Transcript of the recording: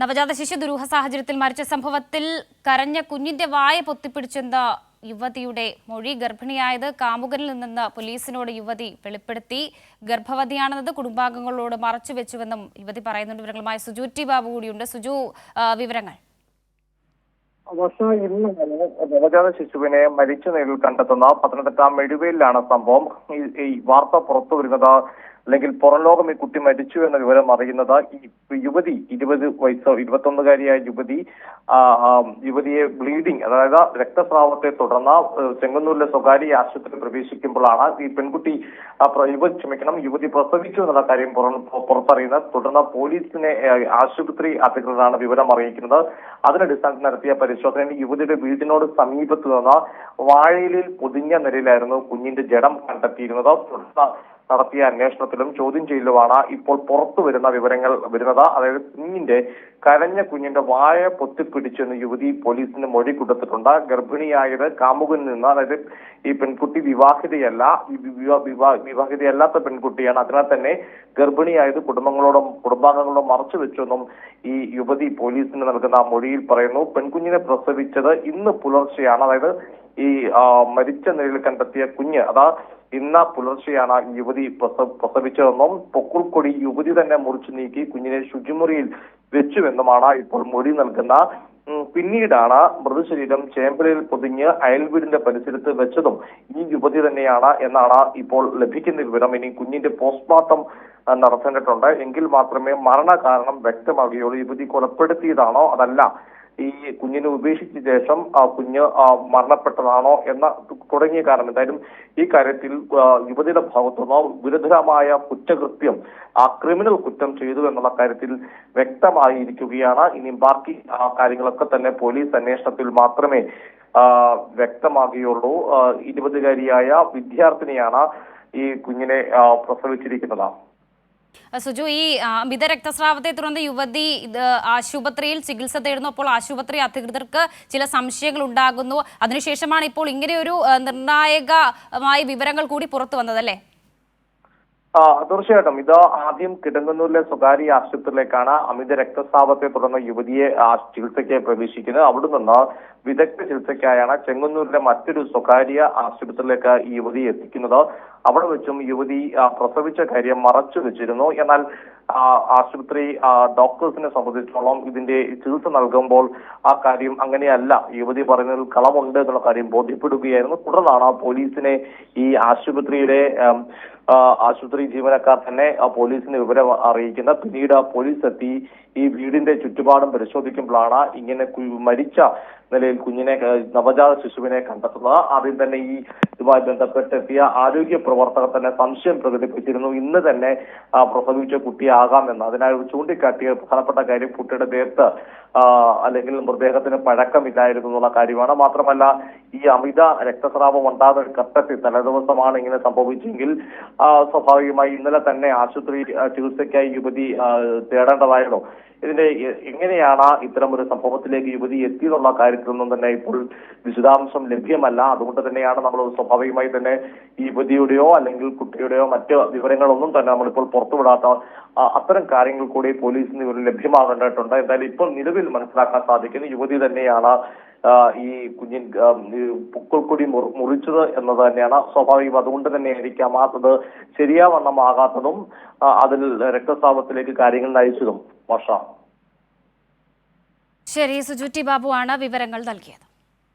നവജാത ശിശു ദുരൂഹ സാഹചര്യത്തിൽ മരിച്ച സംഭവത്തിൽ കരഞ്ഞ കുഞ്ഞിന്റെ വായ പൊത്തിപ്പിടിച്ചെന്ന യുവതിയുടെ മൊഴി ഗർഭിണിയായത് കാമുകനിൽ നിന്നെന്ന് പോലീസിനോട് യുവതി വെളിപ്പെടുത്തി. ഗർഭവതിയാണെന്നത് കുടുംബാംഗങ്ങളോട് മറച്ചുവെച്ചുവെന്നും യുവതി പറയുന്നുണ്ട്. വിവരങ്ങളുമായി സുജു ടി ബാബു കൂടിയുണ്ട്. സുജു വിവരങ്ങൾ. നവജാത ശിശുവിനെ മരിച്ച നിലയിൽ കണ്ടെത്തുന്ന പത്തനംതിട്ട മെഴുവേലിലാണ് സംഭവം. ഈ വാർത്ത പുറത്തു വരുന്നത് അല്ലെങ്കിൽ പുറം ലോകം ഈ കുട്ടി മരിച്ചു എന്ന വിവരം അറിയുന്നത് ഈ യുവതി ഇരുപത് വയസ്സോ ഇരുപത്തൊന്നുകാരിയായ യുവതി യുവതിയെ ബ്ലീഡിംഗ് അതായത് രക്തസ്രാവത്തെ തുടർന്ന് ചെങ്ങന്നൂരിലെ സ്വകാര്യ ആശുപത്രിയിൽ പ്രവേശിക്കുമ്പോഴാണ് ഈ പെൺകുട്ടി യുവതി ക്ഷമിക്കണം യുവതി പ്രസവിച്ചു എന്നുള്ള കാര്യം പുറം- പുറത്തറിയുന്നത്. തുടർന്ന് പോലീസിനെ ആശുപത്രി അധികൃതരാണ് വിവരം അറിയിക്കുന്നത്. അതിനടിസ്ഥാനത്തിൽ നടത്തിയ പരിശോധനയിൽ യുവതിയുടെ വീടിനോട് സമീപത്ത് നിന്ന് വാഴയിലിൽ പൊതിഞ്ഞ നിലയിലായിരുന്നു കുഞ്ഞിന്റെ ജഡം കണ്ടെത്തിയിരുന്നത്. തുടർന്ന് നടത്തിയ അന്വേഷണത്തിലും ചോദ്യം ചെയ്യലുമാണ് ഇപ്പോൾ പുറത്തു വരുന്ന വിവരങ്ങൾ വരുന്നത്. അതായത് കുഞ്ഞിന്റെ കരഞ്ഞ കുഞ്ഞിന്റെ വായ പൊത്തിപ്പിടിച്ചെന്ന് യുവതി പോലീസിന് മൊഴി കൊടുത്തിട്ടുണ്ട്. ഗർഭിണിയായത് കാമുകനിൽ നിന്ന് അതായത് ഈ പെൺകുട്ടി വിവാഹിതയല്ല വിവാഹിതയല്ലാത്ത പെൺകുട്ടിയാണ്. അതിനാൽ തന്നെ ഗർഭിണിയായത് കുടുംബങ്ങളോടും കുടുംബാംഗങ്ങളോടും മറച്ചു വെച്ചെന്നും ഈ യുവതി പോലീസിന് നൽകുന്ന മൊഴിയിൽ പറയുന്നു. പെൺകുഞ്ഞിനെ പ്രസവിച്ചത് ഇന്ന് പുലർച്ചെയാണ്. അതായത് ഈ മരിച്ച നിലയിൽ കണ്ടെത്തിയ കുഞ്ഞ് അതാ ഇന്ന് പുലർച്ചെയാണ് യുവതി പ്രസവ പ്രസവിച്ചതെന്നും പൊക്കുൾക്കൊടി യുവതി തന്നെ മുറിച്ചു നീക്കി കുഞ്ഞിനെ ശുചിമുറിയിൽ വെച്ചുവെന്നുമാണ് ഇപ്പോൾ മൊഴി നൽകുന്ന പിന്നീടാണ് മൃതശരീരം ചേമ്പലയിൽ പൊതിഞ്ഞ് അയൽവീടിന്റെ പരിസരത്ത് വെച്ചതും ഈ യുവതി തന്നെയാണ് എന്നാണ് ഇപ്പോൾ ലഭിക്കുന്ന വിവരം. ഇനി കുഞ്ഞിന്റെ പോസ്റ്റ്മോർട്ടം നടത്തേണ്ടിട്ടുണ്ട് എങ്കിൽ മാത്രമേ മരണകാരണം വ്യക്തമാകുകയുള്ളൂ യുവതി കൊലപ്പെടുത്തിയതാണോ അതല്ല ഈ കുഞ്ഞിനെ ഉപേക്ഷിച്ച ശേഷം ആ കുഞ്ഞ് മരണപ്പെട്ടതാണോ എന്ന തുടങ്ങിയ കാരണം. എന്തായാലും ഈ കാര്യത്തിൽ യുവതിയുടെ ഭാഗത്തുനിന്ന് ഗുരുതരമായ കുറ്റകൃത്യം ആ ക്രിമിനൽ കുറ്റം ചെയ്തു എന്നുള്ള കാര്യത്തിൽ വ്യക്തമായിരിക്കുകയാണ്. ഇനി ബാക്കി കാര്യങ്ങളൊക്കെ തന്നെ പോലീസ് അന്വേഷണത്തിൽ മാത്രമേ വ്യക്തമാകുകയുള്ളൂ. ഇരുപതുകാരിയായ വിദ്യാർത്ഥിനിയാണ് ഈ കുഞ്ഞിനെ പ്രസവിച്ചിരിക്കുന്നത്. സുജു ഈ അമിത രക്തസ്രാവത്തെ തുടർന്ന് യുവതി ആശുപത്രിയിൽ ചികിത്സ തേടുന്നു. അപ്പോൾ ആശുപത്രി അധികൃതർക്ക് ചില സംശയങ്ങൾ ഉണ്ടാകുന്നു. അതിനുശേഷമാണ് ഇപ്പോൾ ഇങ്ങനെയൊരു നിർണായകമായ വിവരങ്ങൾ കൂടി പുറത്തു വന്നതല്ലേ തീർച്ചയായിട്ടും. ഇത് ആദ്യം കിടങ്ങന്നൂരിലെ സ്വകാര്യ ആശുപത്രിയിലേക്കാണ് അമിത രക്തസ്രാവത്തെ തുടർന്ന് യുവതിയെ ചികിത്സയ്ക്ക് പ്രവേശിക്കുന്നത്. അവിടെ നിന്ന് വിദഗ്ധ ചികിത്സയ്ക്കായാണ് ചെങ്ങന്നൂരിലെ മറ്റൊരു സ്വകാര്യ ആശുപത്രിയിലേക്ക് ഈ യുവതി എത്തിക്കുന്നത്. അവിടെ വെച്ചും യുവതി പ്രസവിച്ച കാര്യം മറച്ചു വെച്ചിരുന്നു. എന്നാൽ ആശുപത്രി ഡോക്ടേഴ്സിനെ സംബന്ധിച്ചിടത്തോളം ഇതിന്റെ ചികിത്സ നൽകുമ്പോൾ ആ കാര്യം അങ്ങനെയല്ല. യുവതി പറയുന്നതിൽ കളമുണ്ട് എന്നുള്ള കാര്യം ബോധ്യപ്പെടുകയായിരുന്നു. തുടർന്നാണ് പോലീസിനെ ഈ ആശുപത്രിയുടെ ആശുപത്രി ജീവനക്കാർ തന്നെ പോലീസിന് വിവരം അറിയിക്കുന്നത്. പിന്നീട് പോലീസ് എത്തി ഈ വീടിന്റെ ചുറ്റുപാടും പരിശോധിക്കുമ്പോഴാണ് ഇങ്ങനെ മരിച്ച നിലയിൽ കുഞ്ഞിനെ നവജാത ശിശുവിനെ കണ്ടെത്തുന്നത്. ആദ്യം തന്നെ ഈ ഇതുമായി ബന്ധപ്പെട്ടെത്തിയ ആരോഗ്യ പ്രവർത്തകർ തന്നെ സംശയം പ്രകടിപ്പിച്ചിരുന്നു. ഇന്ന് തന്നെ പ്രസവിച്ച കുട്ടിയാകാമെന്ന്. അതിനാൽ ചൂണ്ടിക്കാട്ടിയ പ്രധാനപ്പെട്ട കാര്യം കുട്ടിയുടെ ദേഹത്ത് അല്ലെങ്കിൽ മൃതദേഹത്തിന് പഴക്കമില്ലായിരുന്നു എന്നുള്ള കാര്യമാണ്. മാത്രമല്ല ഈ അമിത രക്തസ്രാവം ഉണ്ടാകുന്ന ഒരു ഘട്ടത്തിൽ തലേദിവസമാണ് ഇങ്ങനെ സംഭവിച്ചെങ്കിൽ സ്വാഭാവികമായി ഇന്നലെ തന്നെ ആശുപത്രി ചികിത്സയ്ക്കായി യുവതി തേടേണ്ടതായിരുന്നു. ഇതിന്റെ എങ്ങനെയാണ് ഇത്തരം ഒരു സംഭവത്തിലേക്ക് യുവതി എത്തിയെന്നുള്ള കാര്യത്തിലൊന്നും തന്നെ ഇപ്പോൾ വിശദാംശം ലഭ്യമല്ല. അതുകൊണ്ട് തന്നെയാണ് നമ്മൾ സ്വാഭാവികമായി തന്നെ ഈ യുവതിയുടെയോ അല്ലെങ്കിൽ കുട്ടിയുടെയോ മറ്റ് വിവരങ്ങളൊന്നും തന്നെ നമ്മളിപ്പോൾ പുറത്തുവിടാത്ത അത്തരം കാര്യങ്ങൾ കൂടി പോലീസിന് ഇവർ ലഭ്യമാകേണ്ടതായിട്ടുണ്ട്. എന്തായാലും ഇപ്പോൾ നിലവിൽ മനസ്സിലാക്കാൻ സാധിക്കുന്നു യുവതി തന്നെയാണ് ഈ കുഞ്ഞിൻ പുക്കൾക്കൊടി മുറി- മുറിച്ചത് എന്നത് തന്നെയാണ്. സ്വാഭാവികം അതുകൊണ്ട് തന്നെ ആയിരിക്കാം അത് ശരിയാവണ്ണമാകാത്തതും അതിൽ രക്തസ്രാവത്തിലേക്ക് കാര്യങ്ങൾ നയിച്ചതും. വർഷ ശരി സുജുറ്റി ബാബു ബാബുവാണ് വിവരങ്ങൾ നൽകിയത്.